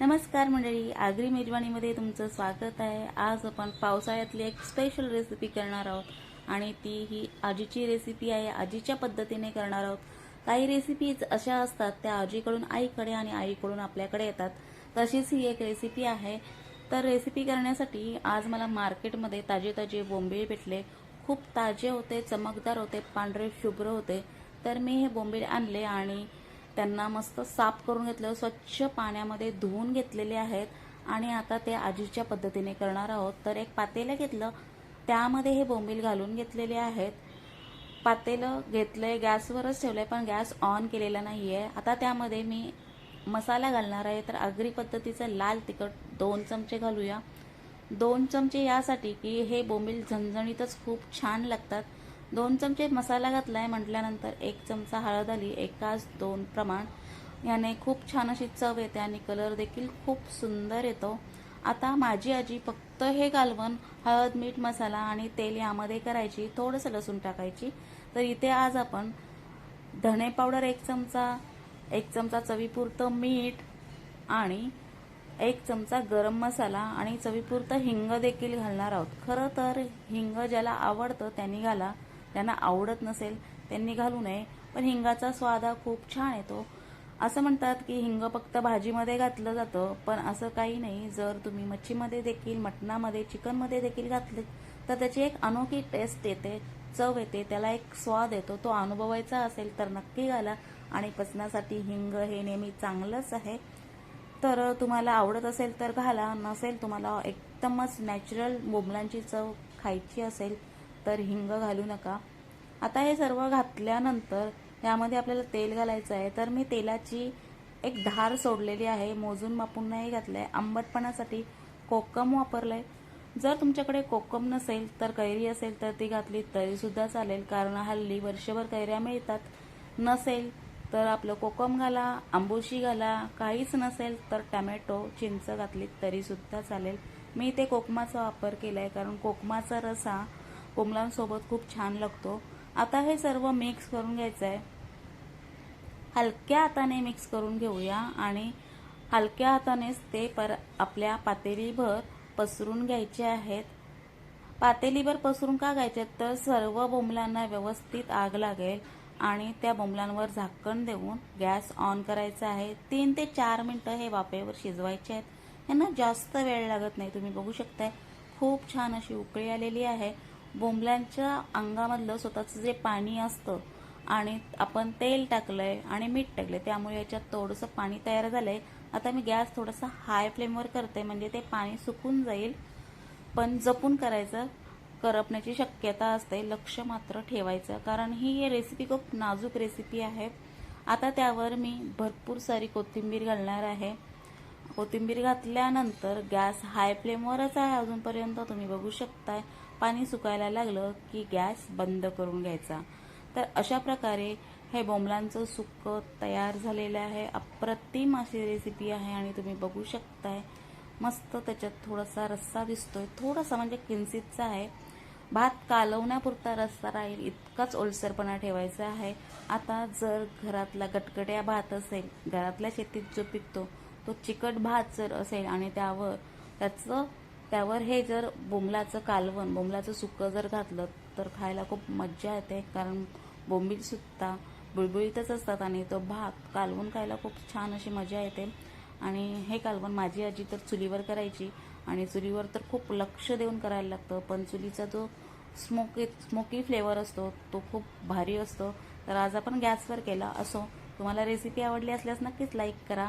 नमस्कार मंडळी आगरी मेजवानीमध्ये तुमचं स्वागत आहे. आज आपण पावसाळ्यातली एक स्पेशल रेसिपी करणार आहोत आणि ती ही आजीची रेसिपी आहे. आजीच्या पद्धतीने करणार आहोत. काही रेसिपीज अशा असतात त्या आजीकडून आईकडे आणि आईकडून आपल्याकडे येतात. तशीच ही एक रेसिपी आहे. तर रेसिपी करण्यासाठी आज मला मार्केटमध्ये ताजे ताजे बोंबील भेटले. खूप ताजे होते चमकदार होते पांढरे शुभ्र होते. तर मी हे बोंबील आणले आणि त्यांना मस्त साफ करून घेतलं स्वच्छ पाण्यामध्ये धुवून घेतलेले आहेत आणि आता ते आजीच्या पद्धतीने करणार आहोत. तर एक पातेलं घेतलं त्यामध्ये हे बोंबील घालून घेतलेले आहेत. पातेलं घेतलंय गॅसवरच ठेवलंय पण गॅस ऑन केलेला नाही आहे आता त्यामध्ये मी मसाला घालणार आहे तर आगरी पद्धतीचं लाल तिखट दोन चमचे घालूया. दोन चमचे यासाठी की हे बोंबील झणझणीतच खूप छान लागतात. दोन चमचे मसाला घातलाय म्हटल्यानंतर एक चमचा हळद आली एकाच दोन प्रमाण. याने खूप छान अशी चव येते आणि कलर देखील खूप सुंदर येतो. आता माझी आजी फक्त हे घालवण हळद मीठ मसाला आणि तेल यामध्ये करायची थोडंसं लसूण टाकायची. तर इथे आज आपण धणे पावडर एक चमचा एक चमचा चवीपुरतं मीठ आणि एक चमचा गरम मसाला आणि चवीपुरतं हिंग देखील घालणार आहोत. खरं तर हिंग ज्याला आवडतं त्यांनी घाला. त्यांना आवडत नसेल त्यांनी घालू नये. पण हिंगाचा स्वाद हा खूप छान येतो. असं म्हणतात की हिंग फक्त भाजीमध्ये घातलं जातं पण असं काही नाही. जर तुम्ही मच्छीमध्ये देखील मटणामध्ये चिकनमध्ये देखील घातले तर त्याची एक अनोखी टेस्ट येते चव येते त्याला एक स्वाद येतो तो अनुभवायचा असेल तर नक्की घाला. आणि पचनासाठी हिंग हे नेहमी चांगलंच आहे. तर तुम्हाला आवडत असेल तर घाला नसेल तुम्हाला एकदमच नॅचरल बोंबलांची चव खायची असेल तर हिंग घालू नका. आता हे सर्व घातल्यानंतर यामध्ये आपल्याला तेल घालायचं आहे. तर मी तेलाची एक धार सोडलेली आहे. मोजून मापून नाही आहे आंबटपणासाठी कोकम वापरलंय. जर तुमच्याकडे कोकम नसेल तर कैरी असेल तर ती घातली तरी सुद्धा चालेल. कारण हल्ली वर्षभर कैऱ्या मिळतात. नसेल तर आपलं कोकम घाला आंबोशी घाला. काहीच नसेल तर टमॅटो चिंच घातली तरी सुद्धा चालेल. मी ते कोकमाचा वापर केलाय कारण कोकमाचा रस हा कोंबलांसोबत खूप छान लागतो. आता हे सर्व मिक्स करून घ्यायचं आहे हलक्या हाताने मिक्स करून घेऊया आणि हलक्या हातानेच ते पर आपल्या पातेलीभर पसरून घ्यायचे आहेत. पातेलीभर पसरून का घ्यायचे? तर सर्व बोंबलांना व्यवस्थित आग लागेल आणि त्या बोंबलांवर झाकण देऊन गॅस ऑन करायचा आहे. तीन ते चार मिनटं हे वाफेवर शिजवायचे आहेत. यांना जास्त वेळ लागत नाही तुम्ही बघू शकताय. खूप छान अशी उकळी आलेली आहे. बोंबल्यांच्या अंगामधलं स्वतःचं जे पाणी असतं आणि आपण तेल टाकलंय आणि मीठ टाकलंय त्यामुळे याच्यात थोडंसं पाणी तयार झालंय. आता मी गॅस थोडासा हाय फ्लेमवर करते म्हणजे ते पाणी सुकून जाईल. पण जपून करायचं करपण्याची शक्यता असते. लक्ष मात्र ठेवायचं. कारण ही रेसिपी खूप नाजूक रेसिपी आहे. आता त्यावर मी भरपूर सारी कोथिंबीर घालणार आहे. कोथिंबीर घातल्यानंतर गॅस हाय फ्लेमवरच आहे अजूनपर्यंत तुम्ही बघू शकताय. पाणी सुकायला लागलं की गॅस बंद करून घ्यायचा. तर अशा प्रकारे हे बोंबलांचं सुक्क तयार झालेलं आहे. अप्रतिम अशी रेसिपी आहे आणि तुम्ही बघू शकताय. मस्त त्याच्यात थोडासा रस्सा दिसतोय. थोडासा म्हणजे किंचितचा आहे. भात कालवण्यापुरता रस्सा राहील इतकाच ओलसरपणा ठेवायचा आहे. आता जर घरातला गटगट्या भात असेल घरातल्या शेतीत जो पिकतो तो चिकट भात जर असेल आणि त्यावर त्याचं त्यावर हे जर बोंबलाचं कालवण बोंबलाचं सुकं जर घातलं तर खायला खूप मज्जा येते. कारण बोंबील सुद्धा बुळबुळीतच असतात आणि तो भात कालवून खायला खूप छान अशी मजा येते. आणि हे कालवण माझी आजी तर चुलीवर करायची आणि चुलीवर तर खूप लक्ष देऊन करायला लागतं. पण चुलीचा जो स्मोकी स्मोकी फ्लेवर असतो तो खूप भारी असतो. तर आज आपण गॅसवर केला असो. तुम्हाला रेसिपी आवडली असल्यास नक्कीच लाईक करा.